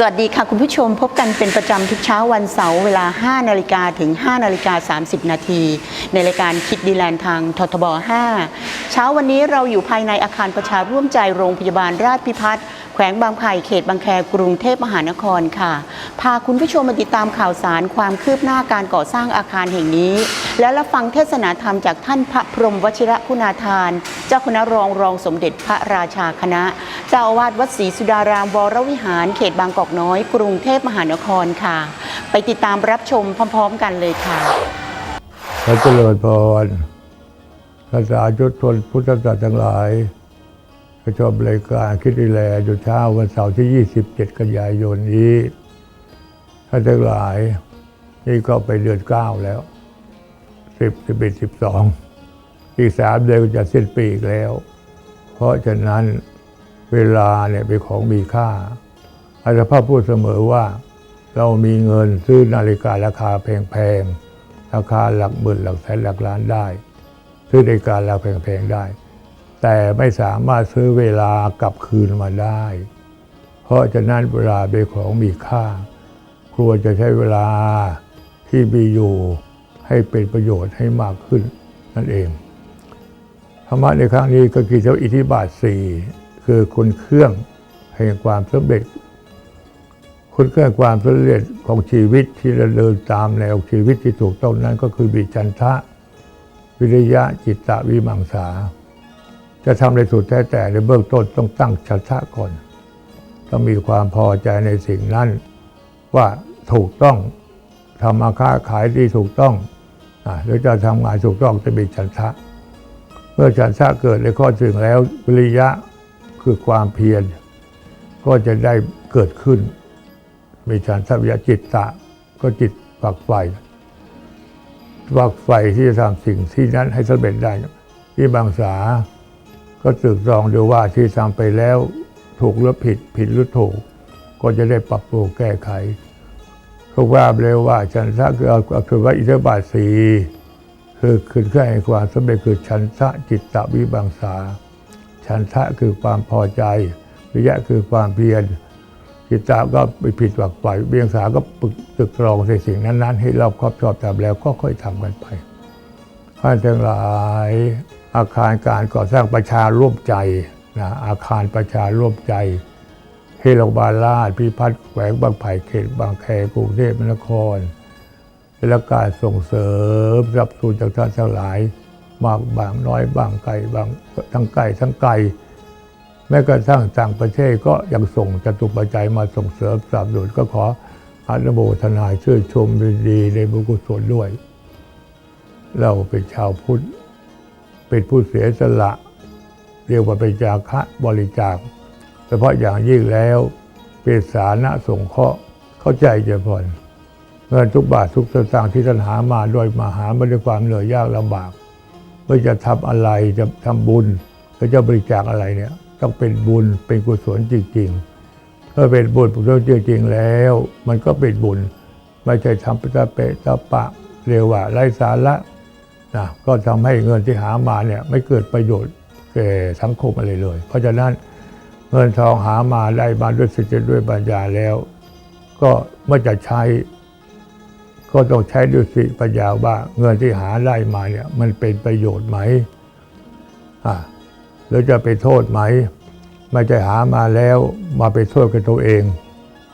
สวัสดีค่ะคุณผู้ชมพบกันเป็นประจำทุกเช้าวันเสาร์เวลา 5 นาฬิกาถึง 5 นาฬิกา 30 นาที ในรายการคิดดีแลนด์ทางททบ 5 เช้าวันนี้เราอยู่ภายในอาคารประชาร่วมใจโรงพยาบาลราชพิพัฒน์แขวงบางไผ่เขตบางแคกรุงเทพมหานครค่ะ พาคุณผู้ชมมาติดตามข่าวสารความคืบหน้าการก่อสร้างอาคารแห่งนี้ และรับฟังเทศนาธรรมจากท่านพระพรหมวชิระคุณาทาน เจ้าคณะรองรองสมเด็จพระราชาคณะ เจ้าอาวาสวัดศรีสุดารามวรวิหาร เขตบางกอกน้อย กรุงเทพมหานครค่ะ ไปติดตามรับชมพร้อม ๆ กันเลยค่ะพระเจริญพรภาษาชุดชนพุทธศาสนาทั้งหลายก็ชมรายการคิดดีแลอยู่เช้าวันเสาร์ที่ 27 กันยายนนี้ท่านทั้งหลาย นี่ก็ไปเดือนเก้าแล้ว 10 11 12 อีกสามเดือนก็จะสิ้นปีอีกแล้ว เพราะฉะนั้นเวลาเนี่ยเป็นของมีค่าอาจารย์พ่อพูดเสมอว่า เรามีเงินซื้อนาฬิการาคาแพงๆราคาหลักหมื่นหลักแสนหลักล้านได้ ซื้อนาฬิการาคาแพงๆได้ แต่ไม่สามารถซื้อเวลากลับคืนมาได้ เพราะฉะนั้นเวลาเป็นของมีค่าควรจะใช้เวลาที่มีอยู่ให้เป็นประโยชน์ให้มากขึ้นนั่นเอง ธรรมะในครั้งนี้ก็คือเจ้าอิทธิบาทสี่คือคุณเครื่องแห่งความสำเร็จ คุณเครื่องความสำเร็จของชีวิตที่เราเดินตามแนวชีวิตที่ถูกต้องนั้นก็คือบิจันทะ วิริยะจิตตะวิมังสา จะทำในสุดแท้แต่ในเบื้องต้นต้องตั้งฉันทะก่อน ต้องมีความพอใจในสิ่งนั้น ว่าถูกต้องทำมาค้าขายที่ถูกต้องอะหรือจะทำงานถูกต้องจะมีฉันทะ เมื่อฉันทะเกิดในข้อถึงแล้ววิริยะคือความเพียรก็จะได้เกิดขึ้น มีฉันทะวิยจิตตะ ก็จิตฝักใฝ่ฝักใฝ่ที่จะทำสิ่งที่นั้นให้สำเร็จได้ ที่บางสาก็ตรึกตรองดูว่าที่ทำไปแล้ว ถูกหรือผิดผิดหรือถูก ก็จะได้ปรับปรุงแก้ไขเขาว่าเร็วว่าฉันทะคือคือว่าอิทธิบาทสี คือขึ้นครื่องแห่งความสำเร็จคือฉันทะจิตตวิบังสาฉันทะคือความพอใจ วิยะคือความเพียรจิตตาก็ไปผิดหวักฝ่ายเบียงสาก็ปรึกตึกตรองในสิ่งนั้น ๆ ให้รอบครอบชอบทำแล้วก็ค่อยทำกันไปท่านทั้งหลายอาคารการก่อสร้างประชาร่วมใจนะอาคารประชาร่วมใจเฮโรงพยาบาลาชพิพัฒน์แขวงบางไผ่เขตบางแคกรุงเทพมหานคร และการส่งเสริมสนับสนุนจากท่านทั้งหลายมากบางน้อยบางไกลบางทั้งไกลทั้งไกลแม้กระทั่งต่างประเทศก็ยังส่งจตุปัจจัยมาส่งเสริมสนับสนุนก็ขออนุโมทนาชื่นชมยดีในบุญกุศลด้วย เราเป็นชาวพุทธเป็นผู้เสียสละ เรียกว่าเป็นจาคะบริจาคเฉพาะอย่างยิ่งแล้วเป็นสาระสงเคราะห์เข้าใจเจพร เงินทุกบาททุกสตางค์ที่ท่านหามาโดยมาหามาด้วยความเหนื่อยยากลำบากเพื่อจะทำอะไรจะทำบุญหรือจะบริจาคอะไรเนี่ยต้องเป็นบุญเป็นกุศลจริงๆถ้าเป็นบุญกุศลจริงๆแล้ว มันก็เป็นบุญ ไม่ใช่ทำตะเปะตะปะเรียกว่าไร้สาระนะก็ทำให้เงินที่หามาเนี่ยไม่เกิดประโยชน์แก่สังคมอะไรเลย เพราะฉะนั้นเงินทองหามาได้มาด้วยสติด้วยปัญญาแล้ว ก็เมื่อจะใช้ ก็ต้องใช้ด้วยสติปัญญาว่าเงินที่หาได้มาเนี่ยมันเป็นประโยชน์ไหมอ่าหรือจะไปโทษไหม ไม่ใช่หามาแล้วมาไปโทษกับตัวเอง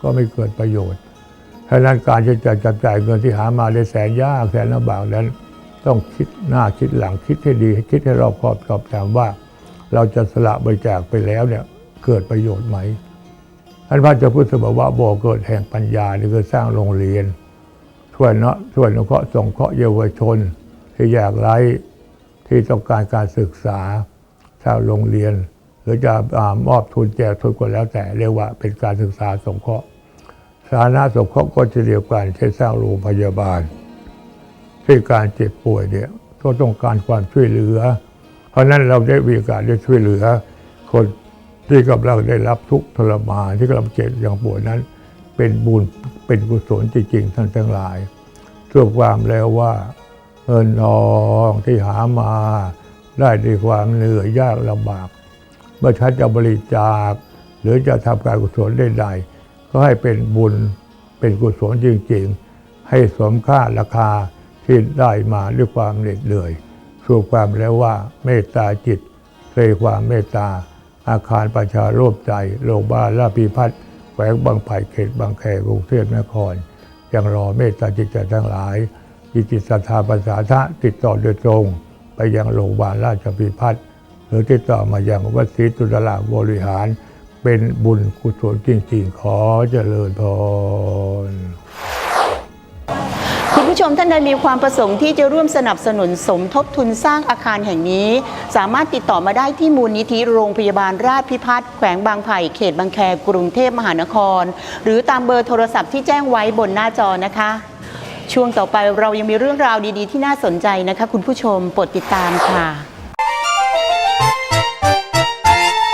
ก็ไม่เกิดประโยชน์ฉะนั้นการจะจับจ่ายเงินที่หามาได้แสนยากแสนลำบากนั้น ต้องคิดหน้าคิดหลังคิดให้ดีคิดให้รอบคอบกอบถามว่า เราจะสละบริจาคไปแล้วเนี่ยเกิดประโยชน์ไหมท่านพระเจะพูดเสมอว่าบ่อเกิดแห่งปัญญานี่คือสร้างโรงเรียน ช่วยเนาะช่วยนุเคราะห์สงเคราะห์เยาวชน ที่อยากไร้ที่ต้องการการศึกษาชาวโรงเรียน หรือจะอมอบทุนแจกทุนก็แล้วแต่เรียกว่าเป็นการศึกษาสงเคราะห์สาธารณสงเคราะห์ก็จะเดียวกันเช่นสร้างโรงพยาบาลที่การเจ็บป่วยเนี่ยก็ต้องการความช่วยเหลือ เพราะฉะนั้นเราได้มีโอกาสได้ช่วยเหลือ คนที่กำลังได้รับทุกข์ทรมานที่กำลังเจ็บอย่างป่วยนั้น เป็นบุญเป็นกุศลจริงๆท่านทั้งหลายส่วนความแล้วว่า เงินทองที่หามาได้ด้วยความเหนื่อยยากลำบาก เมื่อฉันจะบริจาค หรือจะทำการกุศลใดๆก็ให้เป็นบุญเป็นกุศลจริงๆ ให้สมค่าราคาที่ได้มาด้วยความเหน็ดเหนื่อยสู่ความแล้วว่าเมตตาจิตเคยความเมตตาอาคารประชาโลภใจโรงพยาบาลราชพิพัฒน์ แขวงบางไผ่เขตบางแคกรุงเทพนคร ยังรอเมตตาจิตใจทั้งหลายมีจิตศรัทธาภาษาทะติดต่อโดยตรง ไปยังโรงพยาบาลราชพิพัฒน์หรือติดต่อมายังวัดศรีตุลาบริหาร เป็นบุญกุศลจริงๆขอเจริญพร มท่านใดมีความประสงค์ที่จะร่วมสนับสนุนสมทบทุนสร้างอาคารแห่งนี้ สามารถติดต่อมาได้ที่มูลนิธิโรงพยาบาลราชพิพัฒน์แขวงบางไผ่เขตบางแคกรุงเทพมหานคร หรือตามเบอร์โทรศัพท์ที่แจ้งไว้บนหน้าจอนะคะ ช่วงต่อไปเรายังมีเรื่องราวดีๆ ที่น่าสนใจนะคะ คุณผู้ชมโปรดติดตามค่ะ